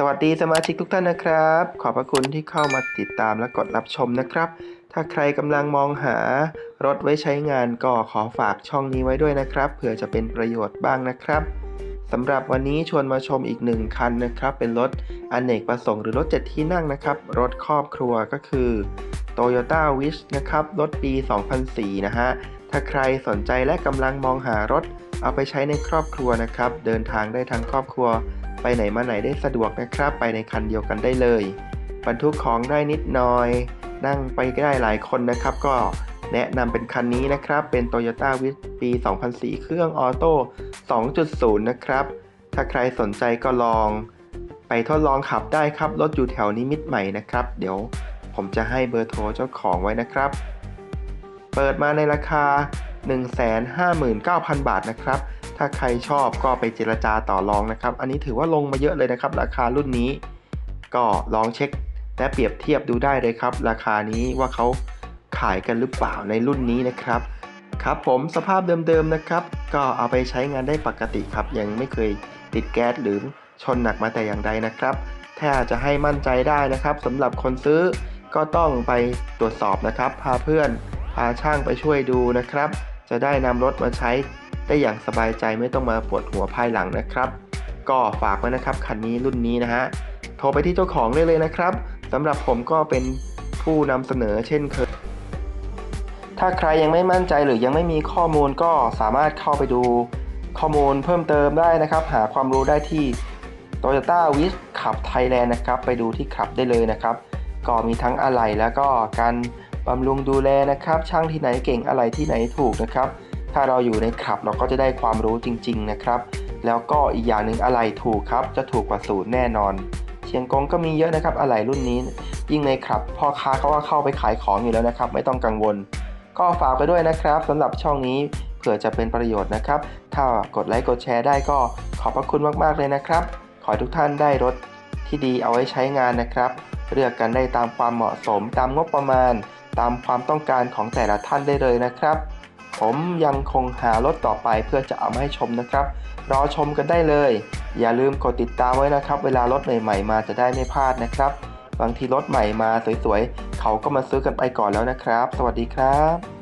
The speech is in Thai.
สวัสดีสมาชิกทุกท่านนะครับ ขอบพระคุณที่เข้ามาติดตามและกดรับชมนะครับ ถ้าใครกำลังมองหารถไว้ใช้งานก็ขอฝากช่องนี้ไว้ด้วยนะครับเผื่อจะเป็นประโยชน์บ้างนะครับสำหรับวันนี้ชวนมาชมอีกหนึ่งคันนะครับ เป็นรถอเนกประสงค์หรือรถ 7 ที่นั่งนะครับ รถครอบครัวก็คือ Toyota Wish นะครับ รถปี 2004 นะฮะ ถ้าใครสนใจและกำลังมองหารถเอาไปใช้ในครอบครัวนะครับ เดินทางได้ทั้งครอบครัว ไปไหนมาไหนได้สะดวกนะครับ ไปในคันเดียวกันได้เลย บรรทุกของได้นิดหน่อย นั่งไปได้หลายคนนะครับ ก็แนะนำเป็นคันนี้นะครับ เป็น Toyota w i s ปี 2004 เครื่องออโต้ 2.0 นะครับ ถ้าใครสนใจก็ลอง ไปทดลองขับได้ครับ รถอยู่แถวนิมิตใหม่นะครับ เดี๋ยวผมจะให้เบอร์โทรเจ้าของไว้นะครับ เปิดมาในราคา 159,000 บาทนะครับ ถ้าใครชอบก็ไปเจรจาต่อรองนะครับ อันนี้ถือว่าลงมาเยอะเลยนะครับ ราคารุ่นนี้ ก็ลองเช็คและเปรียบเทียบดูได้เลยครับ ราคานี้ว่าเขาขายกันหรือเปล่าในรุ่นนี้นะครับ ครับผมสภาพเดิมๆนะครับ ก็เอาไปใช้งานได้ปกติครับ ยังไม่เคยติดแก๊สหรือชนหนักมาแต่อย่างใดนะครับ ถ้าจะให้มั่นใจได้นะครับสำหรับคนซื้อก็ต้องไปตรวจสอบนะครับ พาเพื่อนพาช่างไปช่วยดูนะครับ จะได้นำรถมาใช้ ได้อย่างสบายใจไม่ต้องมาปวดหัวภายหลังนะครับ ก็ฝากไว้นะครับคันนี้รุ่นนี้นะฮะโทรไปที่เจ้าของได้เลยนะครับสำหรับผมก็เป็นผู้นำเสนอเช่นเคยถ้าใครยังไม่มั่นใจหรือยังไม่มีข้อมูลก็สามารถเข้าไปดูข้อมูลเพิ่มเติมได้นะครับ หาความรู้ได้ที่ Toyota w i s ขับ Thailand นะครับ ไปดูที่ขับได้เลยนะครับ ก็มีทั้งอะไหล่แล้วก็การบำรุงดูแลนะครับ ช่างที่ไหนเก่งอะไรที่ไหนถูกนะครับ ถ้าเราอยู่ในขับเราก็จะได้ความรู้จริง ๆ นะครับ แล้วก็อีกอย่างหนึ่งอะไหล่ถูกครับ จะถูกกว่าศูนย์แน่นอน เชียงกงก็มีเยอะนะครับอะไหล่รุ่นนี้ ยิ่งในขับพ่อค้าเขาก็เข้าไปขายของอยู่แล้วนะครับ ไม่ต้องกังวล ก็ฝากไปด้วยนะครับสำหรับช่องนี้เผื่อจะเป็นประโยชน์นะครับ ถ้ากดไลค์กดแชร์ได้ก็ขอบพระคุณมากๆเลยนะครับ ขอให้ทุกท่านได้รถที่ดีเอาไว้ใช้งานนะครับ เลือกกันได้ตามความเหมาะสมตามงบประมาณ ตามความต้องการของแต่ละท่านได้เลยนะครับ ผมยังคงหารถต่อไปเพื่อจะเอามาให้ชมนะครับ รอชมกันได้เลย อย่าลืมกดติดตามไว้นะครับ เวลารถใหม่ๆมาจะได้ไม่พลาดนะครับ บางทีรถใหม่มาสวยๆ เขาก็มาซื้อกันไปก่อนแล้วนะครับ สวัสดีครับ